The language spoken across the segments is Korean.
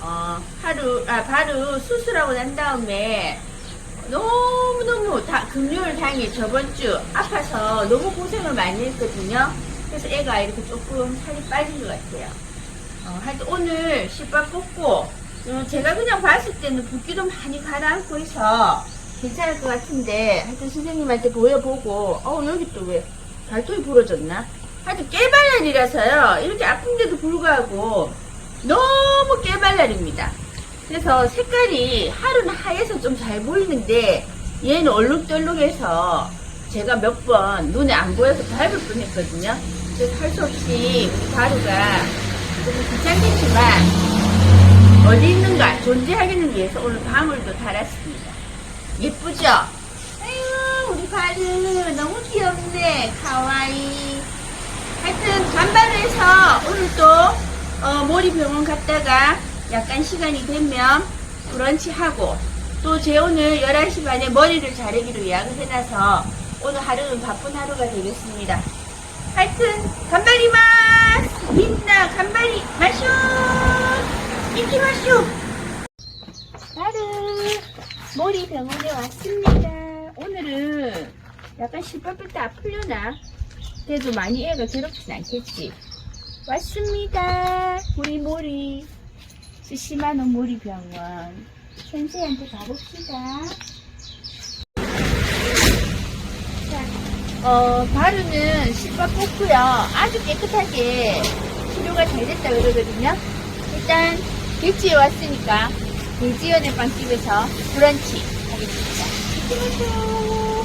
어, 하루, 아, 바로 수술하고 난 다음에 너무너무 다, 금요일 당일 저번 주 아파서 너무 고생을 많이 했거든요. 그래서 애가 이렇게 조금 살이 빠진 것 같아요. 어, 하여튼 오늘 실밥 뽑고, 어, 제가 그냥 봤을 때는 붓기도 많이 가라앉고 해서 괜찮을 것 같은데, 하여튼 선생님한테 보여보고, 어, 여기 또 왜 발톱이 부러졌나? 하여튼 깨발랄이라서요, 이렇게 아픈데도 불구하고, 너무 깨발랄입니다. 그래서 색깔이 하루는 하얘서 좀 잘 보이는데 얘는 얼룩덜룩해서 제가 몇 번 눈에 안 보여서 밟을 뻔했거든요. 그래서 할 수 없이 우리 가루가 조금 귀찮겠지만 어디 있는가 존재하기는 위해서 오늘 방울도 달았습니다. 예쁘죠? 아유 우리 가루 너무 귀엽네 카와이 하여튼 간발을 해서 오늘 또 어, 모리 병원 갔다가 약간 시간이 되면 브런치 하고 또 제 오늘 11시 반에 머리를 자르기로 예약을 해놔서 오늘 하루는 바쁜 하루가 되겠습니다. 하여튼 간발이마스 민나 간발이 마쇼 이키마쇼 하루 모리병원에 왔습니다. 오늘은 약간 실밥을 때 아플려나? 그래도 많이 애가 괴롭진 않겠지. 왔습니다. 우리 모리. 시시마노 모리병원. 센세한테 가봅시다. 자, 어, 바루는 실밥 뽑고요. 아주 깨끗하게 치료가 잘 됐다 그러거든요. 일단, 돼지에 왔으니까, 돼지연의 빵집에서 브런치 하겠습니다. 안녕하세요.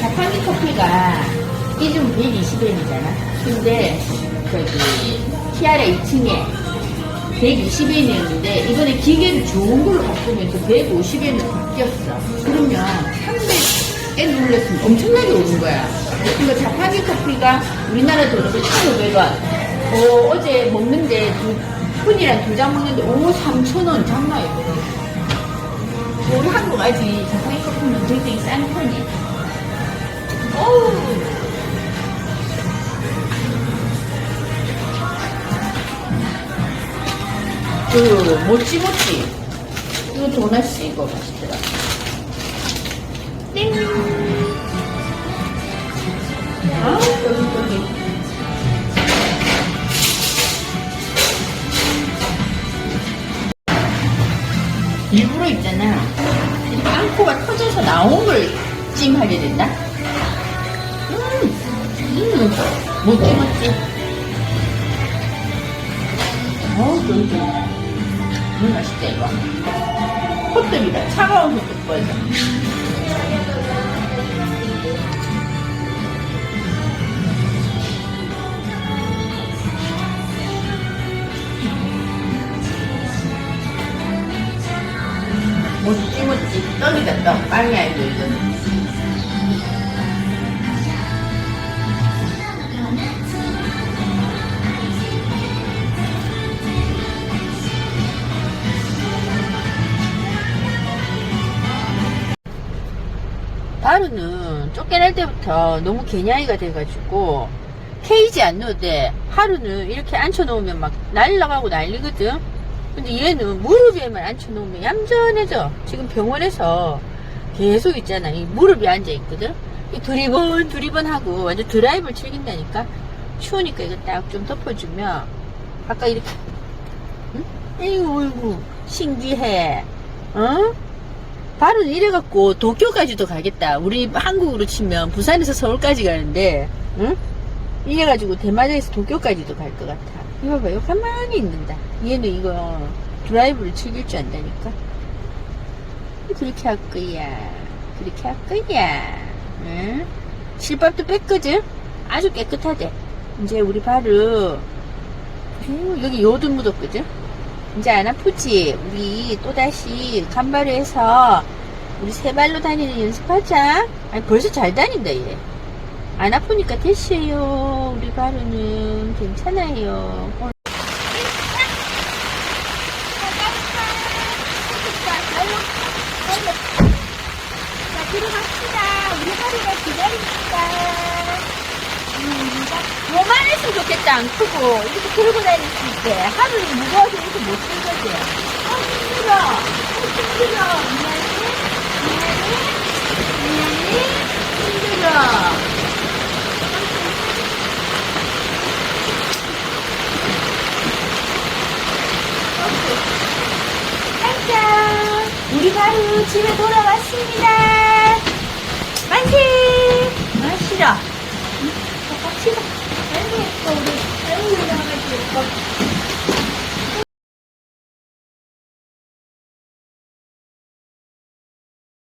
자판기 커피가 기준 120엔이잖아. 근데 저기 티아라 2층에 120엔이었는데 이번에 기계를 좋은 걸로 바꾸면서 150엔으로 바뀌었어. 그러면 300엔 올렸으면 엄청나게 오른 거야. 그러니까 자판기 커피가 우리나라 돈으로 1,500원. 어, 어제 먹는데 두 푼이랑 두 장 먹는데 오 3,000원 장난 아니거든. 우리 한국 아직 자판기 커피는 굉장히 싼 편이야. 어우. 그, 모찌모찌. 이거 도넛이 이거 맛있더라. 땡! 아, 여 있잖아. 이 빵코가 터져서 걸 찜하게 된다? 음, 음, 멋지, 멋지. 어우, 쫄깃. 너무 맛있다, 이거. 호떡이다. 차가운 호떡 버전. 멋지, 멋지. 떡이다, 떡. 빵이 아니고, 이거는. 하루는 쫓겨날 때부터 너무 개냥이가 돼가지고 케이지 안 넣어도 돼. 하루는 이렇게 앉혀놓으면 막 날라가고 난리거든. 근데 얘는 무릎에만 앉혀놓으면 얌전해져. 지금 병원에서 계속 있잖아. 이 무릎이 앉아있거든. 이 두리번 두리번 하고 완전 드라이브를 즐긴다니까. 추우니까 이거 딱 좀 덮어주면 아까 이렇게 응? 에이구 어이구 신기해. 어? 발은 이래갖고 도쿄까지도 가겠다. 우리 한국으로 치면 부산에서 서울까지 가는데, 응? 이래가지고 대마도에서 도쿄까지도 갈 것 같아. 이거 봐요. 가만히 있는다. 얘는 이거 드라이브를 즐길 줄 안다니까. 그렇게 할 거야. 그렇게 할 거야. 응? 실밥도 뺐거든? 아주 깨끗하대. 이제 우리 바로 휴, 여기 요도 묻었거든? 이제 안 아프지? 우리 또다시 간발해서 우리 세 발로 다니는 연습하자. 아니, 벌써 잘 다닌다, 얘. 안 아프니까 됐어요. 우리 바로는 괜찮아요. 어, 자, 들어갑시다. 우리 하루가 기다리니까. 음, 자, 요만 했으면 좋겠다, 안 크고. 이렇게 들고 다닐 수 있게. 하루는 무거워서 이렇게 못 들거든. 아, 힘들어. 아, 힘들어. 미안해. 미안해. 힘들어. 우리 바로 집에 돌아왔습니다. 만세!